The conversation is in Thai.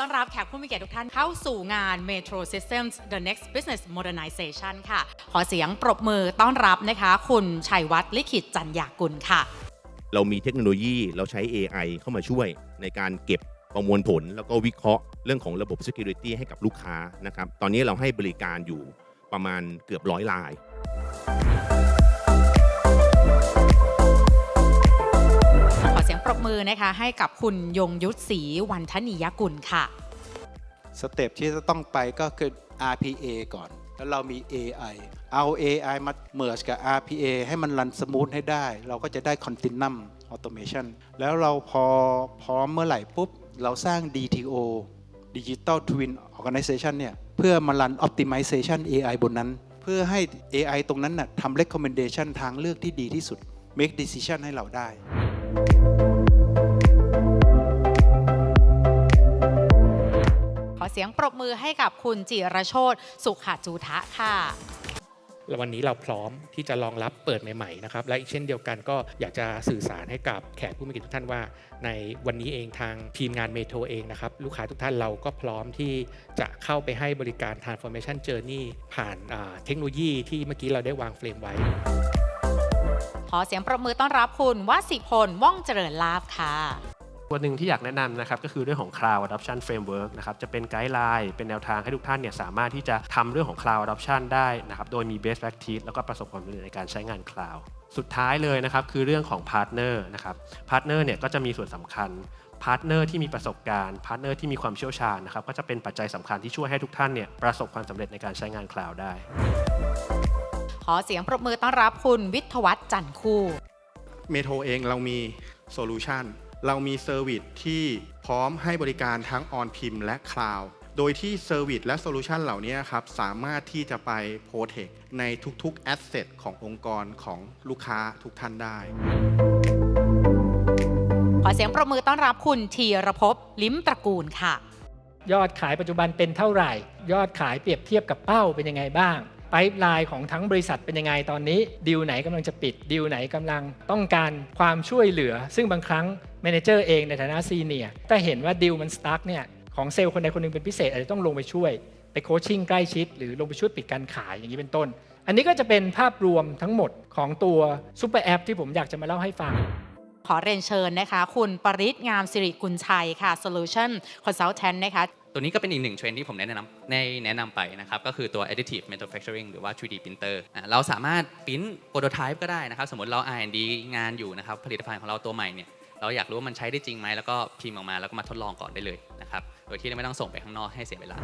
ต้อนรับแขกผู้มีเกียรติทุกท่านเข้าสู่งาน Metro Systems The Next Business Modernization ค่ะ ขอเสียงปรบมือต้อนรับนะคะ คุณชัยวัฒน์ลิขิตจันยากุลค่ะ เรามีเทคโนโลยีเราใช้ AI เข้ามาช่วยในการเก็บประมวลผล แล้วก็วิเคราะห์เรื่องของระบบ Security ให้กับลูกค้านะครับตอนนี้เราให้บริการอยู่ประมาณเกือบร้อยลาย ขอเสียงปรบมือนะคะให้กับคุณยงยุทธศรีวันทนียกุลค่ะ สเต็ปที่จะต้องไปก็คือ RPA ก่อน แล้วเรามี AI เอา AI มา merge กับ RPA ให้มันรันสมูทให้ได้ เราก็จะได้ Continuum Automation แล้วเราพอพร้อมเมื่อไหร่ปุ๊บ เราสร้าง DTO Digital Twin Organization เนี่ยเพื่อมารัน Optimization AI บนนั้น เพื่อให้ AI ตรงนั้นน่ะทำ recommendation ทางเลือกที่ดีที่สุด make decision ให้เราได้ เสียงปรบมือให้กับคุณจิรโชตสุขจูทะค่ะและวันนี้เราพร้อมที่จะรองรับเปิดใหม่ๆนะครับและอีกเช่นเดียวกันก็อยากจะสื่อสารให้กับแขกผู้มีเกียรติทุกท่านว่า ในวันนี้เองทางทีมงานเมโทรเองนะครับลูกค้าทุกท่านเราก็พร้อมที่จะเข้าไปให้บริการ transformation journey ผ่านอ่าเทคโนโลยีที่เมื่อกี้เราได้วางเฟรมไว้ ขอเสียงปรบมือต้อนรับคุณวสิพลว่องเจริญลาบค่ะ ตัวหนึ่งที่อยากแนะนำนะครับก็คือเรื่องของ Cloud Adoption Framework นะครับจะเป็นไกด์ไลน์เป็นแนวทางให้ทุกท่านเนี่ยสามารถที่จะทำเรื่องของ Cloud Adoption ได้นะครับโดยมี Best Practice แล้วก็ประสบความสำเร็จในการใช้งาน Cloud สุดท้ายเลยนะครับคือเรื่องของ Partner นะครับ Partner เนี่ยก็จะมีส่วนสำคัญพาร์ทเนอร์ที่มีประสบการณ์พาร์ทเนอร์ที่มีความเชี่ยวชาญนะครับก็จะเป็นปัจจัยสำคัญที่ช่วยให้ทุกท่านเนี่ยประสบความสำเร็จในการใช้งาน Cloud ได้ ขอเสียงปรบมือต้อนรับคุณวิทยวัฒน์จันทร์คู่ เมโทรเองเรามีโซลูชัน เรามีเซอร์วิสที่พร้อมให้บริการทั้งออนพิมและคลาวด์โดยที่เซอร์วิสและโซลูชันเหล่านี้ครับสามารถที่จะไปโปรเทคในทุกๆแอสเซทขององค์กรของลูกค้าทุกท่านได้ ขอเสียงปรบมือต้อนรับคุณธีรภพลิ้มตระกูลค่ะ ยอดขายปัจจุบันเป็นเท่าไหร่ ยอดขายเปรียบเทียบกับเป้าเป็นยังไงบ้าง ไ i ป์ไลน์ของทั้งบริษัทเป็นยังไงตอนนี้ดีลไหนกำลังจะปิดดีลไหนกำลังต้องการความช่วยเหลือ ซึ่งบางครั้งแมเนเจอร์เองในฐานะซีเนียถ้าเห็นว่าดีลมันสตั๊กเนี่ยของเซลล์คนใดคนหนึงเป็นพิเศษอาจจะต้องลงไปช่วย ไปโคชชิ่งใกล้ชิด หรือลงไปช่วยปิดการขายอย่างนี้เป็นต้น อันนี้ก็จะเป็นภาพรวมทั้งหมดของตัวซูเปอร์แอปที่ผมอยากจะมาเล่าให้ฟังขอเรียนเชิญนะคะ คุณปริศงามสิริกุลชัยค่ะ Solution Consultant นะคะ ตัวนี้ก็เป็นอีกหนึ่งเทรนด์ที่ผมแนะนำในแนะนำไปนะครับ ก็คือตัว additive manufacturing หรือว่า 3D printer เราสามารถพิมพ์โปรโตไทป์ก็ได้นะครับ สมมติเรา R&D งานอยู่นะครับ ผลิตภัณฑ์ของเราตัวใหม่เนี่ยเราอยากรู้ว่ามันใช้ได้จริงไหมแล้วก็พิมพ์ออกมาแล้วก็มาทดลองก่อนได้เลยนะครับ โดยที่ไม่ต้องส่งไปข้างนอกให้เสียเวลา